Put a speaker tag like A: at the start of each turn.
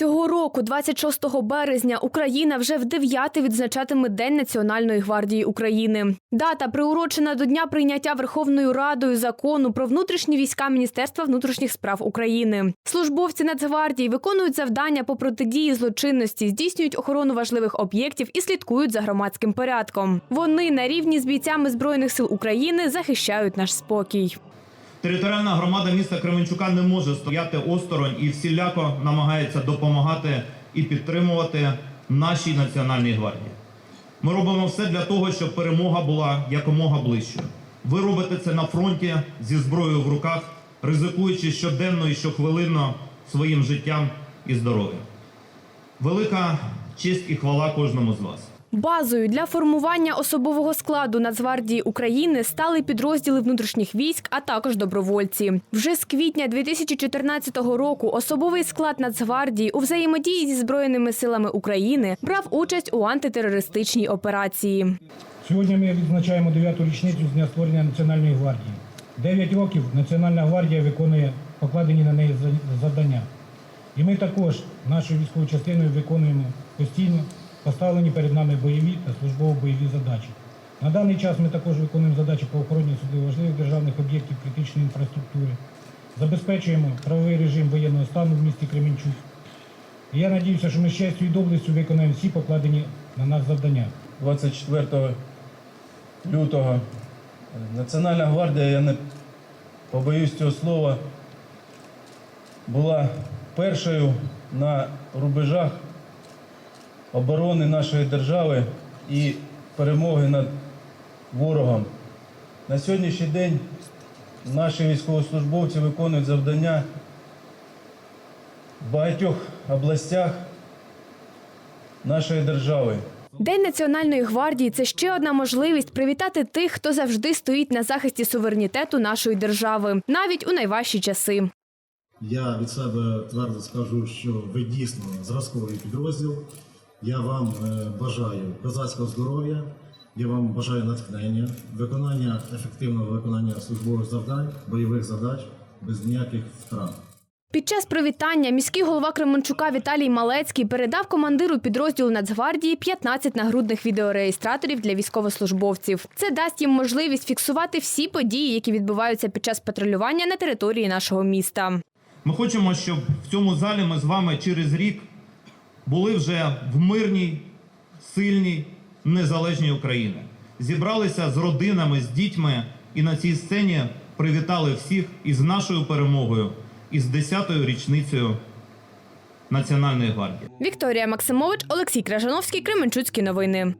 A: Цього року, 26 березня, Україна вже в дев'яте відзначатиме День Національної гвардії України. Дата приурочена до дня прийняття Верховною Радою закону про внутрішні війська Міністерства внутрішніх справ України. Службовці Нацгвардії виконують завдання по протидії злочинності, здійснюють охорону важливих об'єктів і слідкують за громадським порядком. Вони на рівні з бійцями збройних сил України захищають наш спокій.
B: Територіальна громада міста Кременчука не може стояти осторонь і всіляко намагається допомагати і підтримувати нашій національній гвардії. Ми робимо все для того, щоб перемога була якомога ближчою. Ви робите це на фронті зі зброєю в руках, ризикуючи щоденно і щохвилинно своїм життям і здоров'ям. Велика честь і хвала кожному з вас.
A: Базою для формування особового складу Нацгвардії України стали підрозділи внутрішніх військ, а також добровольці. Вже з квітня 2014 року особовий склад Нацгвардії у взаємодії зі збройними силами України брав участь у антитерористичній операції.
C: Сьогодні ми відзначаємо 9-ту річницю з дня створення Національної гвардії. Дев'ять років Національна гвардія виконує покладені на неї за- завдання. І ми також нашою військовою частиною виконуємо постійно поставлені перед нами бойові та службово-бойові задачі. На даний час ми також виконуємо задачі по охороні особливо важливих державних об'єктів критичної інфраструктури, забезпечуємо правовий режим воєнного стану в місті Кременчук. І я надіюся, що ми з честю і доблестю виконаємо всі покладені на нас завдання.
D: 24 лютого Національна гвардія, я не побоюсь цього слова, була першою на рубежах оборони нашої держави і перемоги над ворогом. На сьогоднішній день наші військовослужбовці виконують завдання в багатьох областях нашої держави.
A: День Національної гвардії це ще одна можливість привітати тих, хто завжди стоїть на захисті суверенітету нашої держави, навіть у найважчі часи.
E: Я від себе твердо скажу, що ви дійсно зразковий підрозділ. Я вам е, бажаю козацького здоров'я, я вам бажаю натхнення, виконання ефективного виконання службових завдань, бойових задач без ніяких втрат.
A: Під час привітання міський голова Кременчука Віталій Малецький передав командиру підрозділу Нацгвардії 15 нагрудних відеореєстраторів для військовослужбовців. Це дасть їм можливість фіксувати всі події, які відбуваються під час патрулювання на території нашого міста.
B: Ми хочемо, щоб в цьому залі ми з вами через рік були вже в мирній, сильній, незалежній Україні. Зібралися з родинами, з дітьми і на цій сцені привітали всіх із нашою перемогою, із 10-ю річницею Національної гвардії.
A: Вікторія Максимович, Олексій Кражановський, Кременчуцькі новини.